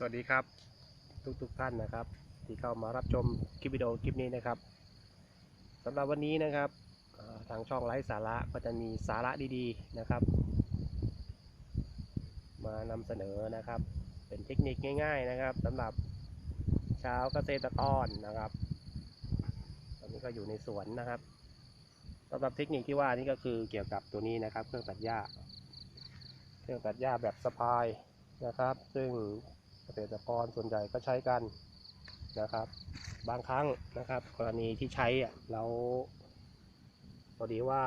สวัสดีครับ ทุกๆทท่านนะครับ ที่เข้ามารับชมคลิปวิดีโอคลิปนี้นะครับสำหรับวันนี้นะครับทางช่องไลฟ์สาระก็จะมีสาระดีๆนะครับ มานำเสนอนะครับ เป็นเทคนิคง่าย ๆนะครับสำหรับชาวเกษตรกรนะครับ ตอนนี้ก็อยู่ในสวนนะครับสำหรับเทคนิคที่ว่านี่ก็คือเกี่ยวกับตัวนี้นะครับ เครื่องตัดหญ้า เครื่องตัดหญ้าแบบสะพายนะครับ ซึ่ง เกษตรกรส่วนใหญ่ก็ใช้กันนะครับ บางครั้งนะครับ กรณีที่ใช้อะเราพอดีว่า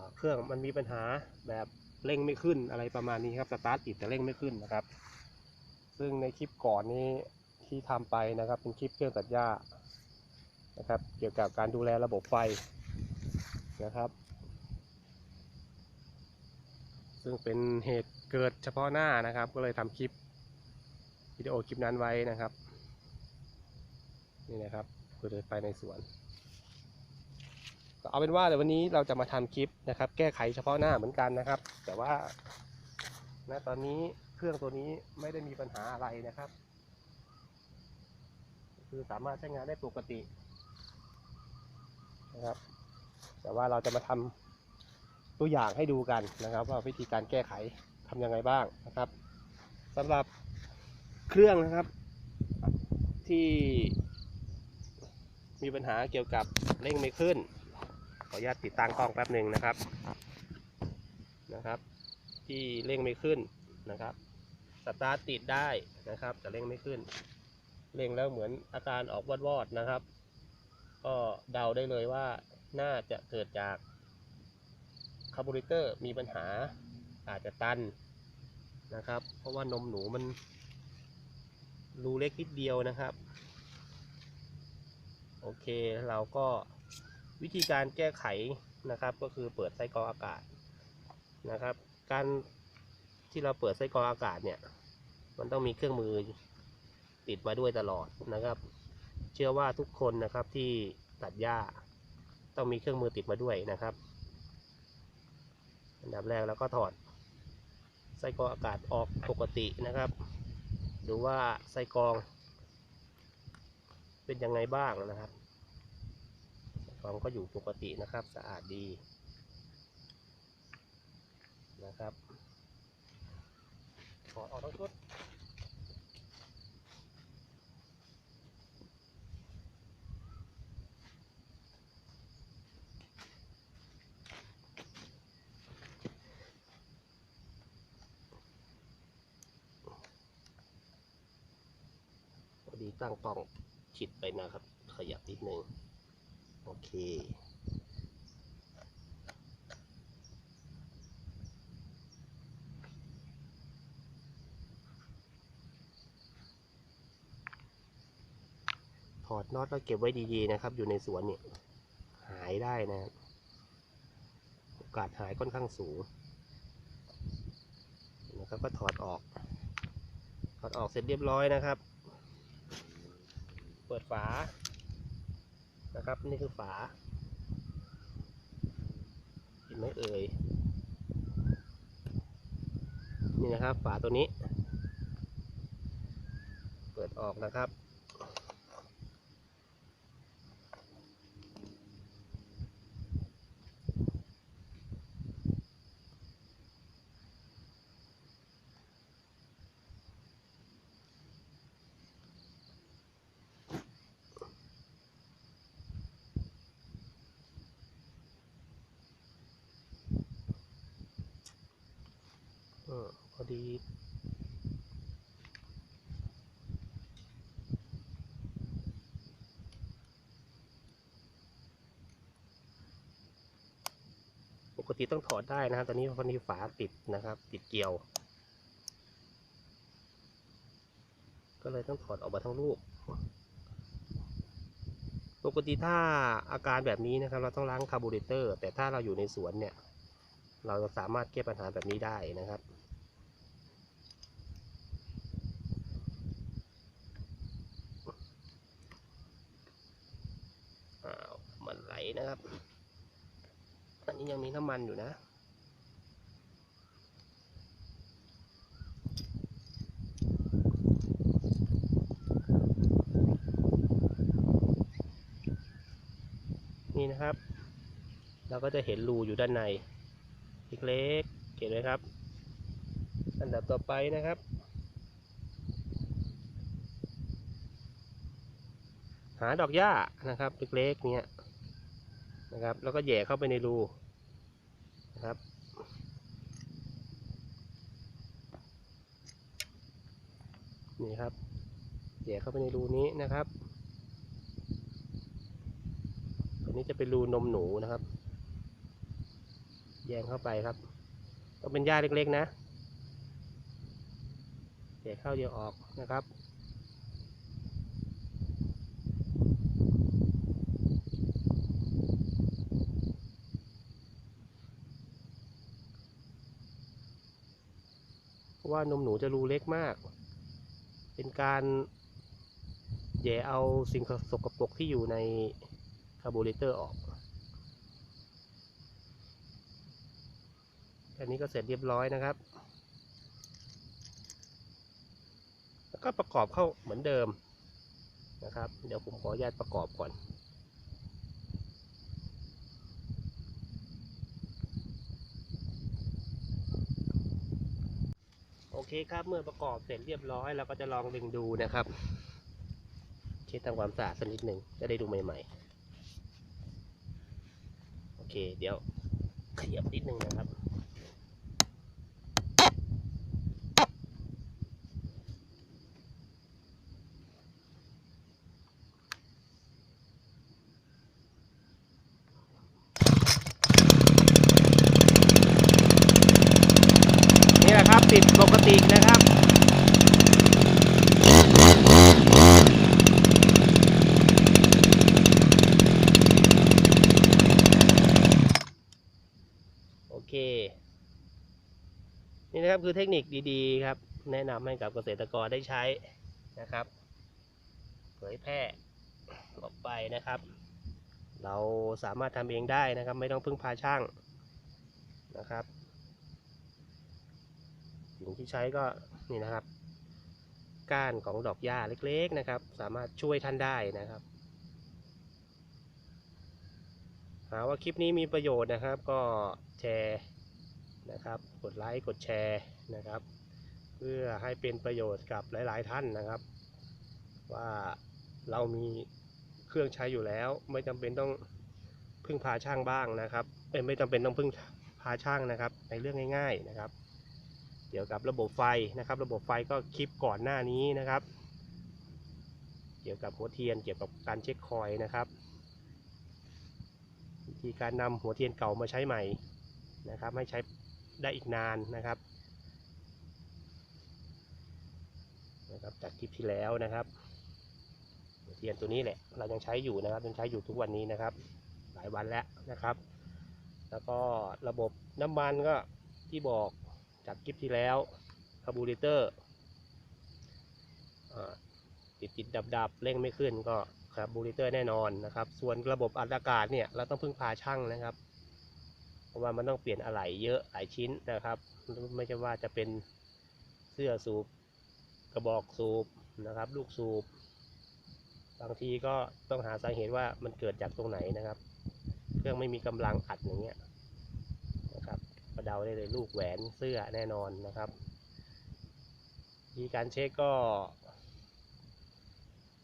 าเครื่องมันมีปัญหาแบบเร่งไม่ขึ้นอะไรประมาณนี้ครับสตาร์ทติดแต่เร่งไม่ขึ้นนะครับ ซึ่งในคลิปก่อนนี้ที่ทำไปนะครับ เป็นคลิปเครื่องตัดหญ้านะครับ เกี่ยวกับการดูแลระบบไฟนะครับ ซึ่งเป็นเหตุ เกิดเฉพาะหน้านะครับ ก็เลยทำคลิปวิดีโอคลิปนั้นไว้นะครับ นี่นะครับคือเดินไปในสวนเอาเป็นว่าเดี๋ยววันนี้เราจะมาทำคลิปนะครับ แก้ไขเฉพาะหน้าเหมือนกันนะครับ แต่ว่าณตอนนี้เครื่องตัวนี้ไม่ได้มีปัญหาอะไรนะครับ คือสามารถใช้งานได้ปกตินะครับ แต่ว่าเราจะมาทำตัวอย่างให้ดูกันนะครับ ว่าวิธีการแก้ไข ทำยังไงบ้างนะครับสำหรับเครื่องนะครับ ที่มีปัญหาเกี่ยวกับเร่งไม่ขึ้น ขออนุญาตติดตั้งกล้องแป๊บหนึ่งนะครับนะครับ ที่เร่งไม่ขึ้นนะครับสตาร์ทติดได้นะครับแต่เร่งไม่ขึ้นเร่งแล้วเหมือนอาการออกวอดๆนะครับ ก็เดาได้เลยว่าน่าจะเกิดจากคาร์บูเรเตอร์มีปัญหา อาจจะตันนะครับ เพราะว่านมหนูมันรูเล็กนิดเดียวนะครับ โอเคเราก็วิธีการแก้ไขนะครับ ก็คือเปิดไส้กรองอากาศนะครับ การที่เราเปิดไส้กรองอากาศเนี่ย มันต้องมีเครื่องมือติดมาด้วยตลอดนะครับ เชื่อว่าทุกคนนะครับที่ตัดหญ้าต้องมีเครื่องมือติดมาด้วยนะครับ อันดับแรกเราก็ถอด ไส้กรองอากาศออกปกตินะครับ ดูว่าไส้กรอง เป็นยังไงบ้างนะครับไส้กรองก็อยู่ปกตินะครับสะอาดดีนะครับถอดออกทั้งชุด ตั้งกล้องชิดไปนะครับ ขยับนิดนึง โอเค ถอดน็อตแล้วเก็บไว้ดีๆนะครับ อยู่ในสวนเนี่ย หายได้นะโอกาสหายค่อนข้างสูงนะครับก็ถอดออก ถอดออกเสร็จเรียบร้อยนะครับ เปิดฝานะครับ นี่คือฝาเห็นไหมเอ่ยนี่นะครับ ฝาตัวนี้ เปิดออกนะครับ ดี ปกติต้องถอดได้นะครับ ตอนนี้พอดีฝาติดนะครับ ติดเกลียว ก็เลยต้องถอดออกมาทั้งลูก ปกติถ้าอาการแบบนี้นะครับ เราต้องล้างคาร์บูเรเตอร์ แต่ถ้าเราอยู่ในสวนเนี่ยเราจะสามารถแก้ปัญหาแบบนี้ได้นะครับ ครับ อันนี้ยังมีน้ำมันอยู่นะ นี่นะครับ เราก็จะเห็นรูอยู่ด้านในเล็กๆเห็นไหมครับ อันดับต่อไปนะครับหาดอกหญ้านะครับเล็กๆเนี่ย นะครับ แล้วก็แย่เข้าไปในรูนะครับ นี่ครับแย่เข้าไปในรูนี้นะครับตัวนี้จะเป็นรูนมหนูนะครับ แยงเข้าไปครับต้องเป็นหญ้าเล็กๆนะแย่เข้าเดียวออกนะครับ เพราะ ว่านมหนูจะรูเล็กมาก เป็นการแย่เอาสิ่งสกปรกที่อยู่ในคาร์บูเรเตอร์ออก อันนี้ก็เสร็จเรียบร้อยนะครับ แล้วก็ประกอบเข้าเหมือนเดิมนะครับ เดี๋ยวผมขออนุญาตประกอบก่อน โอเคครับ เมื่อประกอบเสร็จเรียบร้อยเราก็จะลองดึงดูนะครับเช็ดทำความสะอาดสักนิดหนึ่งจะได้ดูใหม่ๆ โอเค เดี๋ยวขยับนิดนึงนะครับ นี่แหละครับติดปกตินะครับ โอเค นะครับคือเทคนิคดีๆครับ แนะนำให้กับเกษตรกรได้ใช้นะครับ เผยแพร่ออกไปนะครับ เราสามารถทำเองได้นะครับ ไม่ต้องพึ่งพาช่างนะครับสิ่งที่ใช้ก็นี่นะครับ ก้านของดอกหญ้าเล็กๆนะครับ สามารถช่วยท่านได้นะครับหาว่าคลิปนี้มีประโยชน์นะครับ ก็แชร์ นะครับ กดไลค์กดแชร์นะครับ เพื่อให้เป็นประโยชน์กับหลาย ๆ ท่านนะครับ ว่าเรามีเครื่องใช้อยู่แล้ว ไม่จำเป็นต้องพึ่งพาช่างบ้างนะครับไม่จำเป็นต้องพึ่งพาช่างนะครับ ในเรื่องง่าย ๆนะครับ เกี่ยวกับระบบไฟนะครับ ระบบไฟก็คลิปก่อนหน้านี้นะครับ เกี่ยวกับหัวเทียนเกี่ยวกับการเช็คคอยนะครับวิธีการนำหัวเทียนเก่ามาใช้ใหม่นะครับให้ใช้ ได้อีกนานนะครับนะครับจากคลิปที่แล้วนะครับเทียนตัวนี้แหละเรายังใช้อยู่นะครับยังใช้อยู่ทุกวันนี้นะครับ หลายวันแล้วนะครับ แล้วก็ระบบน้ำมันก็ที่บอกจากคลิปที่แล้วคาร์บูเรเตอร์ติดติดดับดับเร่งไม่ขึ้นก็คาร์บูเรเตอร์แน่นอนนะครับ ส่วนระบบอัดอากาศเนี่ยเราต้องพึ่งพาช่างนะครับ ราะว่ามันต้องเปลี่ยนอะไหล่เยอะหลายชิ้นนะครับ ไม่ใช่ว่าจะเป็นเสื้อสูบกระบอกสูบนะครับ ลูกสูบบางทีก็ต้องหาสาเหตุว่ามันเกิดจากตรงไหนนะครับ เครื่องไม่มีกำลังอัดอย่างเงี้ยนะครับก็เดาได้เลยลูกแหวนเสื้อแน่นอนนะครับวิธีการเช็คก็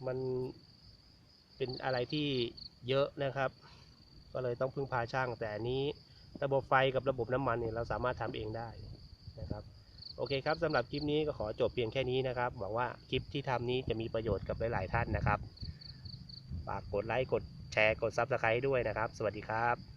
มันเป็นอะไรที่เยอะนะครับ ก็เลยต้องพึ่งพาช่างแต่อันนี้ ระบบไฟกับระบบน้ำมันเนี่ยเราสามารถทำเองได้นะครับโอเคครับสำหรับคลิปนี้ก็ขอจบเพียงแค่นี้นะครับหวังว่าคลิปที่ทำนี้จะมีประโยชน์กับหลาย ๆ ท่านนะครับฝากกดไลค์กดแชร์กดซับสไครต์ด้วยนะครับ สวัสดีครับ